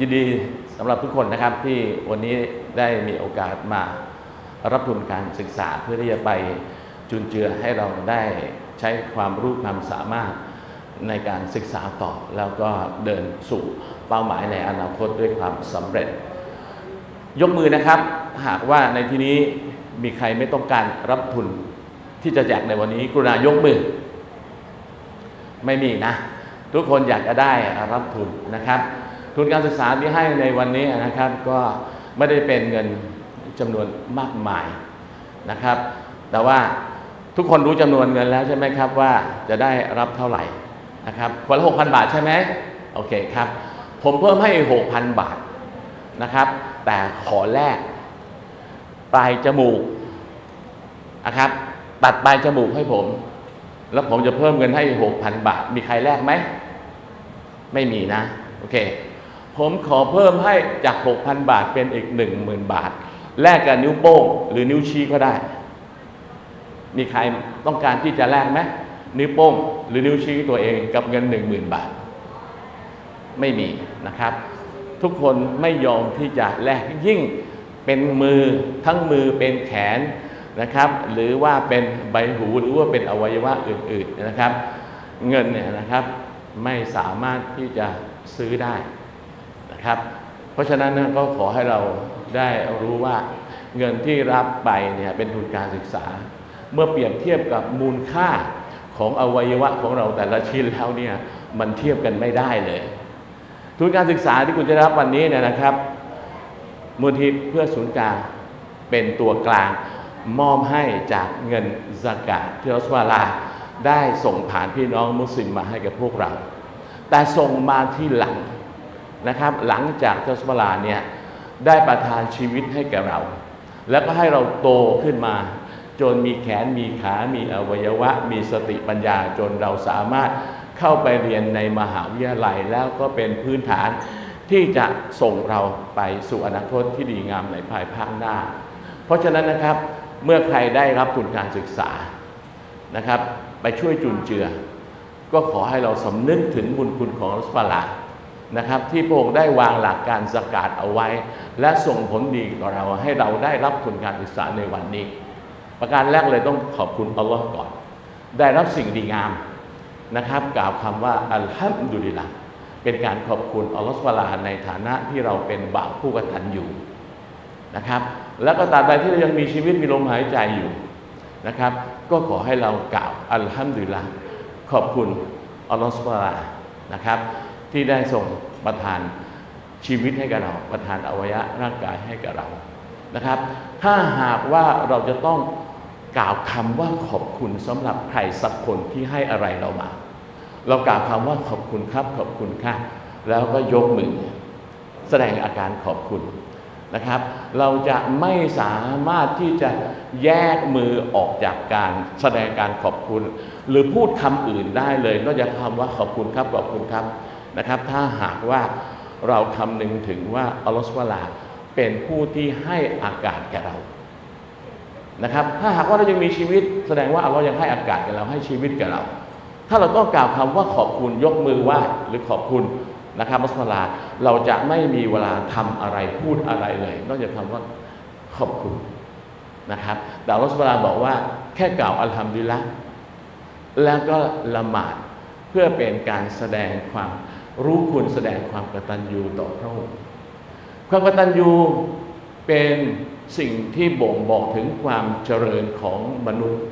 ยินดีสำหรับทุกคนนะครับที่วันนี้ได้มีโอกาสมารับทุนการศึกษาเพื่อที่จะไปจุนเจือให้เราได้ใช้ความรู้ความสามารถในการศึกษาต่อ แล้วก็เดินสู่เป้าหมายในอนาคตด้วยความสำเร็จ ยกมือนะครับ หากว่าในที่นี้มีใครไม่ต้องการรับทุนที่จะแจกในวันนี้ กรุณายกมือ ไม่มีนะ ทุกคนอยากจะได้รับทุนนะครับ ทุนการศึกษาที่ให้ในวันนี้นะครับ ก็ไม่ได้เป็นเงินจำนวนมากมายนะครับ แต่ว่าทุกคนรู้จำนวนเงินแล้วใช่ไหมครับว่าจะได้รับเท่าไหร่นะครับคนละหกพันบาทใช่ไหมโอเคครับ ผมเพิ่มให้หกพันบาทนะครับ แต่ขอแลกปลายจมูกนะครับ ตัดปลายจมูกให้ผม แล้วผมจะเพิ่มเงินให้หกพันบาท มีใครแลกไหม ไม่มีนะ โอเค ผมขอเพิ่มให้จาก 6,000 บาทเป็นอีก 10,000 บาท แลกกับนิ้วโป้งหรือนิ้วชี้ก็ได้ มีใครต้องการที่จะแลกไหมนิ้วโป้งหรือนิ้วชี้ตัวเองกับเงิน 10,000 บาท ไม่มีนะครับ ทุกคนไม่ยอมที่จะแลกยิ่งเป็นมือทั้งมือเป็นแขนนะครับ หรือว่าเป็นใบหูหรือว่าเป็นอวัยวะอื่น ๆนะครับ เงินเนี่ยนะครับไม่สามารถที่จะซื้อได้ นะครับ เพราะฉะนั้นก็ขอให้เราได้รู้ว่าเงินที่รับไปเนี่ยเป็นทุนการศึกษา เมื่อเปรียบเทียบกับมูลค่าของอวัยวะของเราแต่ละชิ้นแล้วเนี่ยมันเทียบกันไม่ได้เลย ทุนการศึกษาที่คุณจะรับวันนี้เนี่ยนะครับมูลที่เพื่อศูนย์กลางเป็นตัวกลางมอบให้จากเงินสกาดที่รัสวาลาได้ส่งผ่านพี่น้องมุสลิมมาให้กับพวกเรา แต่ส่งมาที่หลัง นะครับ หลังจากเทศวลาเนี่ยได้ประทานชีวิตให้แก่เรา แล้วก็ให้เราโตขึ้นมา จนมีแขนมีขา มีอวัยวะ มีสติปัญญาจนเราสามารถเข้าไปเรียนในมหาวิทยาลัยแล้วก็เป็นพื้นฐานที่จะส่งเราไปสู่อนาคตที่ดีงามในภายภาคหน้า เพราะฉะนั้นนะครับเมื่อใครได้รับทุนการศึกษานะครับ ไปช่วยจุนเจือ ก็ขอให้เราสำนึกถึงบุญคุณของรัสฟาลา นะครับที่พระองค์ได้วางหลักการสกาดเอาไว้ และส่งผลดีต่อเราให้เราได้รับทุนการศึกษาในวันนี้ ประการแรกเลยต้องขอบคุณอัลลอฮ์ก่อน ได้รับสิ่งดีงามนะครับ กล่าวคำว่าอัลฮัมดุลิลละเป็นการขอบคุณอัลลอฮ์วาลาในฐานะที่เราเป็นบ่าวผู้กตัญญูนะครับ แล้วก็ตราบใดที่เรายังมีชีวิตมีลมหายใจอยู่นะครับ ก็ขอให้เรากล่าวอัลฮัมดุลิลละขอบคุณอัลลอฮฺสุบานนะครับ ที่ได้ส่งประทานชีวิตให้กับเรา ประทานอวัยวะร่างกายให้กับเรานะครับ ถ้าหากว่าเราจะต้องกล่าวคำว่าขอบคุณสำหรับใครสักคนที่ให้อะไรเรามา เรากล่าวคำว่าขอบคุณครับขอบคุณค่ะแล้วก็ยกมือแสดงอาการขอบคุณนะครับ เราจะไม่สามารถที่จะแยกมือออกจากการแสดงการขอบคุณ หรือพูดคำอื่นได้เลยนอกจากคำว่าขอบคุณครับขอบคุณครับ นะครับ ถ้าหากว่าเราคำนึงถึงว่าอัลลอฮฺวะลาเป็นผู้ที่ให้อากาศแก่เรานะครับ ถ้าหากว่าเรายังมีชีวิต แสดงว่าอัลลอฮ์ยังให้อากาศแก่เราให้ชีวิตแก่เรา ถ้าเราต้องกล่าวคำว่าขอบคุณยกมือไหว้หรือขอบคุณนะครับมัสลาเราจะไม่มีเวลาทำอะไรพูดอะไรเลย นอกจากคำว่าขอบคุณนะครับแต่อัลลอฮฺลาบอกว่าแค่กล่าวอัลฮัมดุลิลละแล้วก็ละหมาดเพื่อเป็นการแสดงความ รู้คุณแสดงความกตัญญูต่อพระองค์ความกตัญญูเป็นสิ่งที่บ่งบอกถึงความเจริญของมนุษย์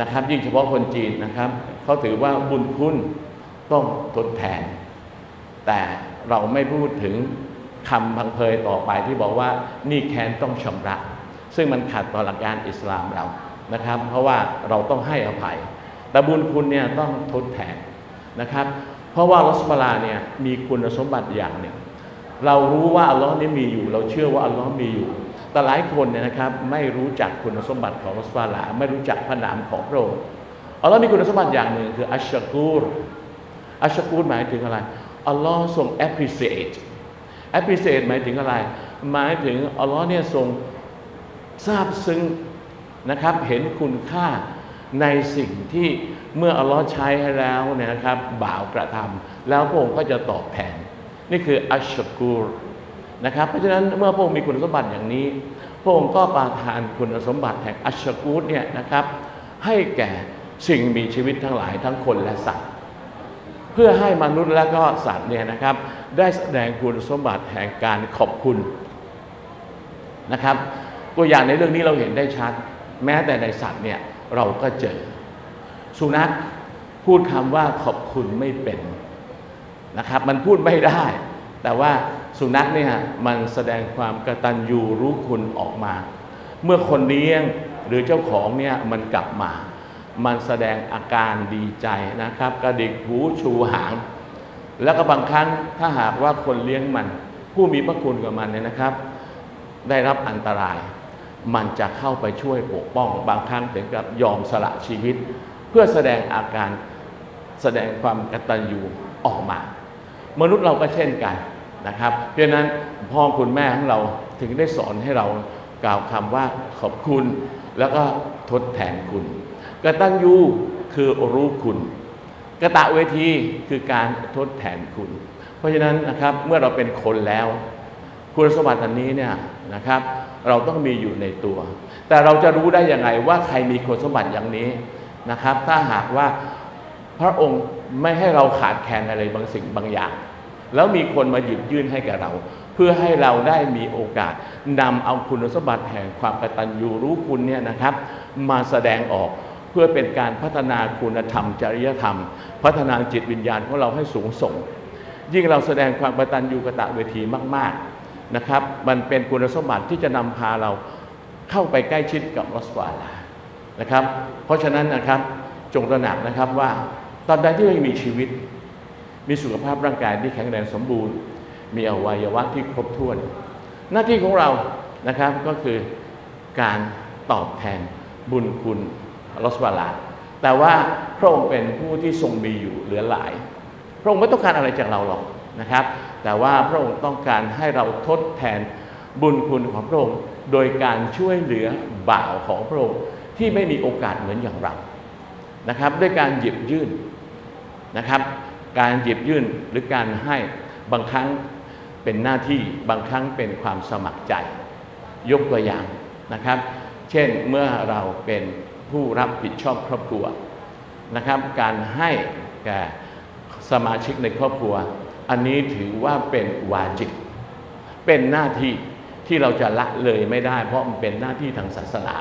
นะครับ ยิ่งเฉพาะคนจีนนะครับเขาถือว่าบุญคุณต้องทดแทน แต่เราไม่พูดถึงคำพังเพยต่อไปที่บอกว่านี่แค้นต้องชำระ ซึ่งมันขัดต่อหลักการอิสลามเรานะครับ เพราะว่าเราต้องให้อภัย แต่บุญคุณเนี่ยต้องทดแทนนะครับ เพราะว่าลอสมาลาเนี่ยมีคุณสมบัติอย่างหนึ่งเรารู้ว่าอัลลอฮ์นี่มีอยู่ เราเชื่อว่าอัลลอฮ์มีอยู่ แต่หลายคนเนี่ยนะครับไม่รู้จักคุณสมบัติของลอสมาลา ไม่รู้จักพระนามของพระองค์อัลลอฮ์มีคุณสมบัติอย่างหนึ่งคืออัชชกูรอัชชกูรหมายถึงอะไรอัลลอฮ์ทรง appreciate appreciate หมายถึงอะไร หมายถึงอัลลอฮ์เนี่ยทรงซาบซึ้งนะครับเห็นคุณค่าในสิ่งที่ เมื่ออัลลอฮ์ใช้ให้แล้วเนี่ยนะครับ บ่าวกระทำแล้วพระองค์ก็จะตอบแทน นี่คืออัชกูรนะครับ เพราะฉะนั้นเมื่อพระองค์มีคุณสมบัติอย่างนี้ พระองค์ก็ประทานคุณสมบัติแห่งอัชชกูรเนี่ยนะครับ ให้แก่สิ่งมีชีวิตทั้งหลายทั้งคนและสัตว์ เพื่อให้มนุษย์และก็สัตว์เนี่ยนะครับ ได้แสดงคุณสมบัติแห่งการขอบคุณนะครับ ตัวอย่างในเรื่องนี้เราเห็นได้ชัด แม้แต่ในสัตว์เนี่ยเราก็เจอ สุนัขพูดคำว่าขอบคุณไม่เป็นนะครับ มันพูดไม่ได้ แต่ว่าสุนัขเนี่ยมันแสดงความกระตัญญูรู้คุณออกมา เมื่อคนเลี้ยงหรือเจ้าของเนี่ยมันกลับมา มันแสดงอาการดีใจนะครับ กระดิกหูชูหาง แล้วก็บางครั้งถ้าหากว่าคนเลี้ยงมัน ผู้มีพระคุณกับมันเนี่ยนะครับ ได้รับอันตราย มันจะเข้าไปช่วยปกป้อง บางครั้งถึงกับยอมสละชีวิต เพื่อแสดงอาการแสดงความกตัญญูออกมา มนุษย์เราก็เช่นกันนะครับ เพราะนั้นพ่อคุณแม่ของเราถึงได้สอนให้เรากล่าวคำว่าขอบคุณ แล้วก็ทดแทนคุณ กตัญญูคือรู้คุณกตะเวทีคือการทดแทนคุณ เพราะฉะนั้นนะครับเมื่อเราเป็นคนแล้ว คุณสมบัติอันนี้เนี่ยนะครับ เราต้องมีอยู่ในตัว แต่เราจะรู้ได้ยังไงว่าใครมีคุณสมบัติอย่างนี้ นะครับ ถ้าหากว่าพระองค์ไม่ให้เราขาดแคลนอะไรบางสิ่งบางอย่าง แล้วมีคนมาหยิบยื่นให้แก่เรา เพื่อให้เราได้มีโอกาสนำเอาคุณสมบัติแห่งความกตัญญูรู้คุณเนี่ยนะครับ มาแสดงออกเพื่อเป็นการพัฒนาคุณธรรม จริยธรรม พัฒนาจิตวิญญาณของเราให้สูงส่ง ยิ่งเราแสดงความกตัญญูกตเวทีมากๆนะครับ มันเป็นคุณสมบัติที่จะนำพาเราเข้าไปใกล้ชิดกับรัสวาลา นะครับ เพราะฉะนั้นนะครับจงตระหนักนะครับว่าตอนใดที่เรายังมีชีวิต มีสุขภาพร่างกายที่แข็งแรงสมบูรณ์ มีอวัยวะที่ครบถ้วน หน้าที่ของเรานะครับก็คือการตอบแทนบุญคุณลอสวาลาแต่ว่าพระองค์เป็นผู้ที่ทรงมีอยู่เหลือหลาย พระองค์ไม่ต้องการอะไรจากเราหรอกนะครับ แต่ว่าพระองค์ต้องการให้เราทดแทนบุญคุณของพระองค์ โดยการช่วยเหลือบ่าวของพระองค์ ที่ไม่มีโอกาสเหมือนอย่างเรานะครับ ด้วยการหยิบยื่นนะครับ การหยิบยื่นหรือการให้บางครั้งเป็นหน้าที่บางครั้งเป็นความสมัครใจ ยกตัวอย่างนะครับ เช่นเมื่อเราเป็นผู้รับผิดชอบครอบครัวนะครับ การให้แก่สมาชิกในครอบครัว อันนี้ถือว่าเป็นวาจิบเป็นหน้าที่ที่เราจะละเลยไม่ได้ เพราะมันเป็นหน้าที่ทางศาสนา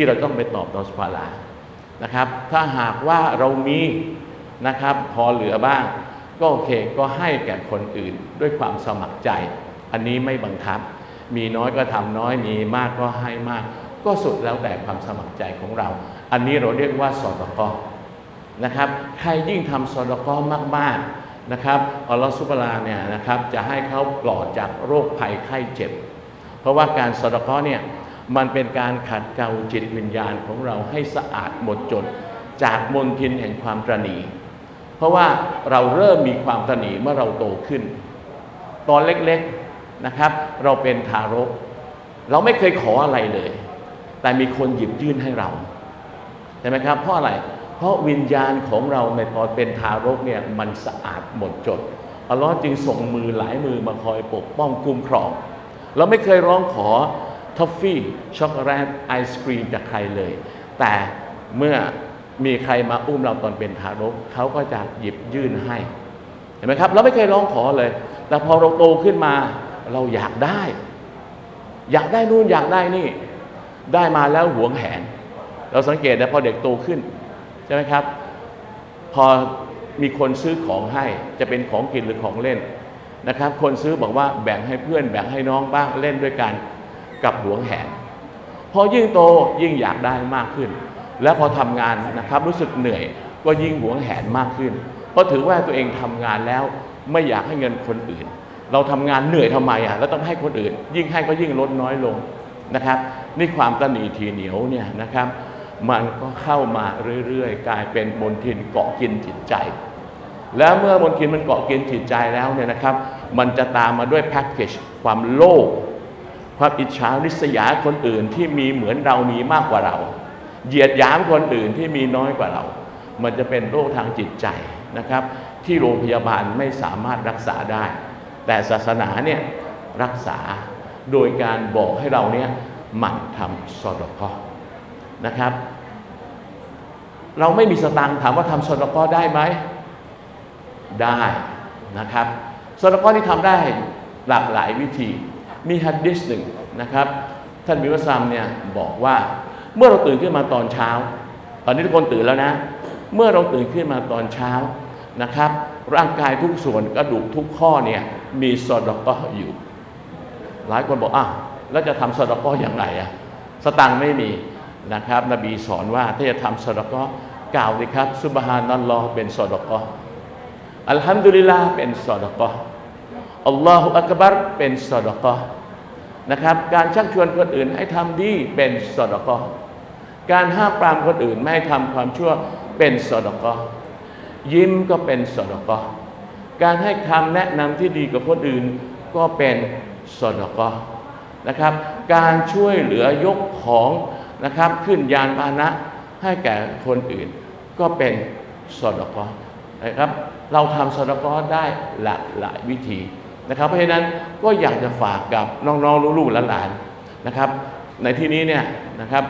ที่เราต้องไปตอบต่อสภาลานะครับ ถ้าหากว่าเรามีนะครับ พอเหลือบ้าง ก็โอเคก็ให้แก่คนอื่นด้วยความสมัครใจ อันนี้ไม่บังคับ มีน้อยก็ทำน้อยมีมากก็ให้มาก ก็สุดแล้วแต่ความสมัครใจของเรา อันนี้เราเรียกว่าสอดกอนะครับ ใครยิ่งทำสอดกอมากๆนะครับอัลลอฮฺซุบฮานาเนี่ยนะครับจะให้เขาปลอดจากโรคภัยไข้เจ็บ เพราะว่าการสอดกอเนี่ย มันเป็นการขัดเกลาจิตวิญญาณของเราให้สะอาดหมดจดจากมลทินแห่งความตรณี เพราะว่าเราเริ่มมีความตรณีเมื่อเราโตขึ้น ตอนเล็กๆนะครับ เราเป็นทารก เราไม่เคยขออะไรเลย แต่มีคนหยิบยื่นให้เราใช่ไหมครับเพราะอะไรเพราะวิญญาณของเราในตอนเป็นทารกเนี่ยมันสะอาดหมดจดอัลลอฮ์จึงส่งมือหลายมือมาคอยปกป้องคุ้มครอง เราไม่เคยร้องขอ ทอฟฟี่ ช็อกโกแลตไอศครีมจากใครเลย แต่เมื่อมีใครมาอุ้มเราตอนเป็นทารกเขาก็จะหยิบยื่นให้ เห็นไหมครับ เราไม่เคยร้องขอเลย แต่พอเราโตขึ้นมาเราอยากได้ อยากได้นู่นอยากได้นี่ ได้มาแล้วหวงแหน เราสังเกตนะพอเด็กโตขึ้น ใช่ไหมครับ พอมีคนซื้อของให้จะเป็นของกินหรือของเล่นนะครับ คนซื้อบอกว่าแบ่งให้เพื่อนแบ่งให้น้องบ้างเล่นด้วยกัน กับหวงแหนพอยิ่งโตยิ่งอยากได้มากขึ้น แล้วพอทำงานนะครับรู้สึกเหนื่อยก็ยิ่งหวงแหนมากขึ้น เพราะถือว่าตัวเองทำงานแล้วไม่อยากให้เงินคนอื่น เราทำงานเหนื่อยทำไมอะแล้วต้องให้คนอื่น ยิ่งให้ก็ยิ่งลดน้อยลงนะครับ นี่ความตนีทีเหนียวเนี่ยนะครับ มันก็เข้ามาเรื่อยๆ กลายเป็นมลทินเกาะกินจิตใจ แล้วเมื่อมลทินมันเกาะกินจิตใจแล้วเนี่ยนะครับ มันจะตามมาด้วยแพ็กเกจความโลภ ความอิจฉาริษยาคนอื่นที่มีเหมือนเรามีมากกว่าเรา เหยียดหยามคนอื่นที่มีน้อยกว่าเรา มันจะเป็นโรคทางจิตใจนะครับ ที่โรงพยาบาลไม่สามารถรักษาได้ แต่ศาสนาเนี่ยรักษาโดยการบอกให้เราเนี่ยหมั่นทำสอดกอนะครับ เราไม่มีสตังค์ถามว่าทำสอดกอได้ไหมได้นะครับสอดกอที่ทำได้หลากหลายวิธี มีฮัดดิสหนึ่งนะครับ ท่านมิวซัมเนี่ยบอกว่าเมื่อเราตื่นขึ้นมาตอนเช้า ตอนนี้ทุกคนตื่นแล้วนะ เมื่อเราตื่นขึ้นมาตอนเช้านะครับ ร่างกายทุกส่วนกระดูกทุกข้อเนี่ยมีสอดกออยู่ หลายคนบอกอะแล้วจะทำสอดกออย่างไรอะสตังไม่มีนะครับ นบีสอนว่าถ้าจะทำสอดกอกล่าวสิครับซุบฮานัลลอฮ์เป็นสอดกออัลฮัมดุลิลลาห์เป็นสอดกอ อัลลอฮฺอักบัรเป็นสอดกอนะครับ การชักชวนคนอื่นให้ทำดีเป็นสอดกอการห้ามปรามคนอื่นไม่ให้ทำความชั่วเป็นสอดกอยิ้มก็เป็นสอดกอการให้คำแนะนำที่ดีกับคนอื่นก็เป็นสอดกอนะครับ การช่วยเหลือยกของนะครับขึ้นยานพาหนะให้แก่คนอื่น ก็เป็นสอดกอนะครับ เราทำสอดกอได้หลากหลายวิธี นะครับ เพราะฉะนั้นก็อยากจะฝากกับน้องๆลูกๆหลานๆนะครับ ในที่นี้เนี่ยนะครับ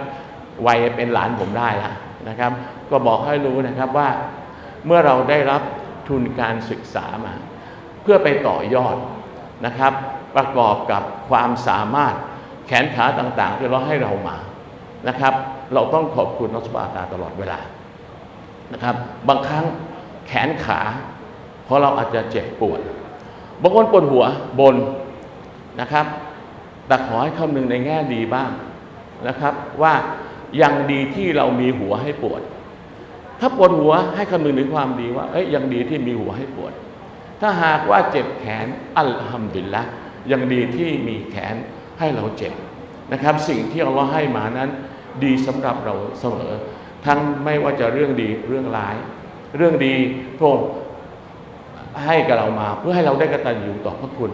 วัยเป็นหลานผมได้แล้วนะครับ ก็บอกให้รู้นะครับว่าเมื่อเราได้รับทุนการศึกษามา เพื่อไปต่อยอดนะครับ ประกอบกับความสามารถแขนขาต่างๆ ที่เราให้เรามานะครับ เราต้องขอบคุณนักสบาตาตลอดเวลานะครับ บางครั้งแขนขา เพราะเราอาจจะเจ็บปวด บางคนปวดหัวบนนะครับ แต่ขอให้คำนึงในแง่ดีบ้างนะครับ ว่ายังดีที่เรามีหัวให้ปวด ถ้าปวดหัวให้คำนึงถึงความดีว่าเอ้ยยังดีที่มีหัวให้ปวด ถ้าหากว่าเจ็บแขนอัลฮัมดุลิลละยังดีที่มีแขนให้เราเจ็บนะครับ สิ่งที่อัลลอฮ์ให้มานั้น ดีสำหรับเราเสมอ ทั้งไม่ว่าจะเรื่องดีเรื่องร้าย เรื่องดีพระองค์ ให้กับเรามา เพื่อให้เราได้กระตัญญูต่อพระคุณ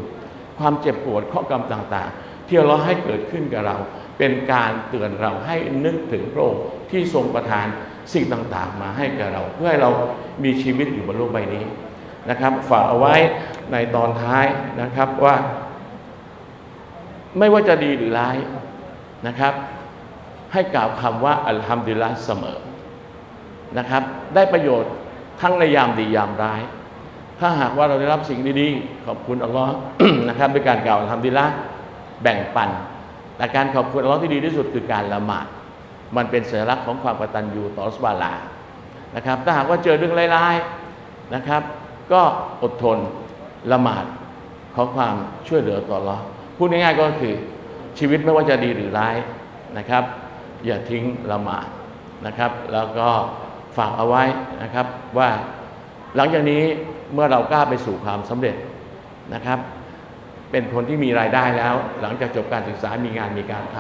ความเจ็บปวดข้อกรรมต่างๆ ที่เราให้เกิดขึ้นกับเรา เป็นการเตือนเราให้นึกถึงพระองค์ที่ทรงประทานสิ่งต่างๆ มาให้กับเรา เพื่อให้เรามีชีวิตอยู่บนโลกใบนี้นะครับ ฝากเอาไว้ในตอนท้ายนะครับว่า ไม่ว่าจะดีหรือร้ายนะครับ ให้กล่าวคำว่าอัลฮัมดุลิลละเสมอนะครับ ได้ประโยชน์ทั้งในยามดียามร้าย ถ้าหากว่าเราได้รับสิ่งดีๆ ขอบคุณอัลลอฮ์นะครับด้วยการกล่าวอัลฮัมดุลิลละแบ่งปันแต่การขอบคุณอัลลอฮ์ที่ดีที่สุดคือการละหมาด มันเป็นสัญลักษณ์ของความกตัญญูต่ออัลลอสบานะฮูวาลานะครับ ถ้าหากว่าเจอเรื่องร้ายๆนะครับ ก็อดทนละหมาดขอความช่วยเหลือต่ออัลลอฮ์พูดง่ายๆก็คือชีวิตไม่ว่าจะดีหรือร้ายนะครับ อย่าทิ้งละหมาดนะครับ แล้วก็ฝากเอาไว้นะครับว่าหลังจากนี้ เมื่อเรากล้าไปสู่ความสำเร็จนะครับ เป็นคนที่มีรายได้แล้ว หลังจากจบการศึกษามีงานมีการท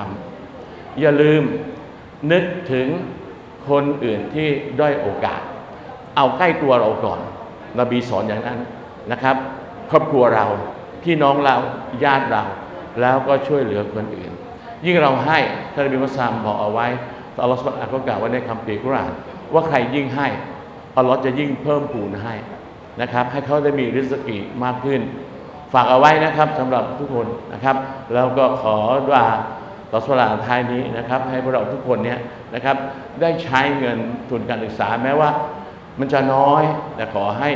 ำอย่าลืมนึกถึงคนอื่นที่ด้อยโอกาส เอาใกล้ตัวเราก่อนนบีสอนอย่างนั้นนะครับ ครอบครัวเราพี่น้องเราญาติเรา แล้วก็ช่วยเหลือคนอื่น ยิ่งเราให้ท่านนบีมุสลิมบอกเอาไว้อัลลอฮฺสุบฮานะก็กล่าวไว้ในคัมภีกุรานว่าใครยิ่งให้อัลลอฮ์จะยิ่งเพิ่มพูนให้ นะครับ ให้เขาได้มีริสกีมากขึ้น ฝากเอาไว้นะครับสำหรับทุกคนนะครับ แล้วก็ขอว่าต่อสลาท้ายนี้นะครับ ให้พวกเราทุกคนเนี่ยนะครับ ได้ใช้เงินทุนการศึกษาแม้ว่า มันจะน้อยแต่ขอให้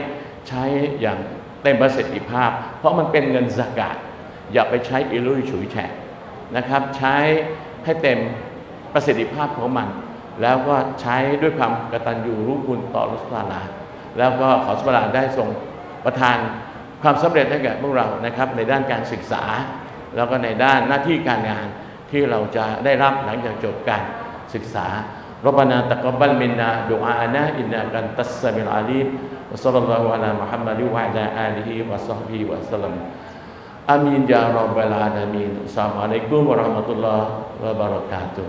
ใช้อย่างเต็มประสิทธิภาพ เพราะมันเป็นเงินสกาดอย่าไปใช้อิรุยฉุยแฉกนะครับ ใช้ให้เต็มประสิทธิภาพของมัน แล้วก็ใช้ด้วยความกตัญญูรู้คุณต่อรัสลา แล้วก็ขอสบาได้ทรงประทานความสำเร็จให้แก่พวกเรานะครับ ในด้านการศึกษา แล้วก็ในด้านหน้าที่การงานที่เราจะได้รับหลังจากจบการศึกษา ربنا تقبل منا دعاءنا إنك أنت السميع العليم وصلى الله على محمد وعلى آله وصحبه وسلم آمين يا رب العالمين السلام عليكم ورحمة الله وبركاته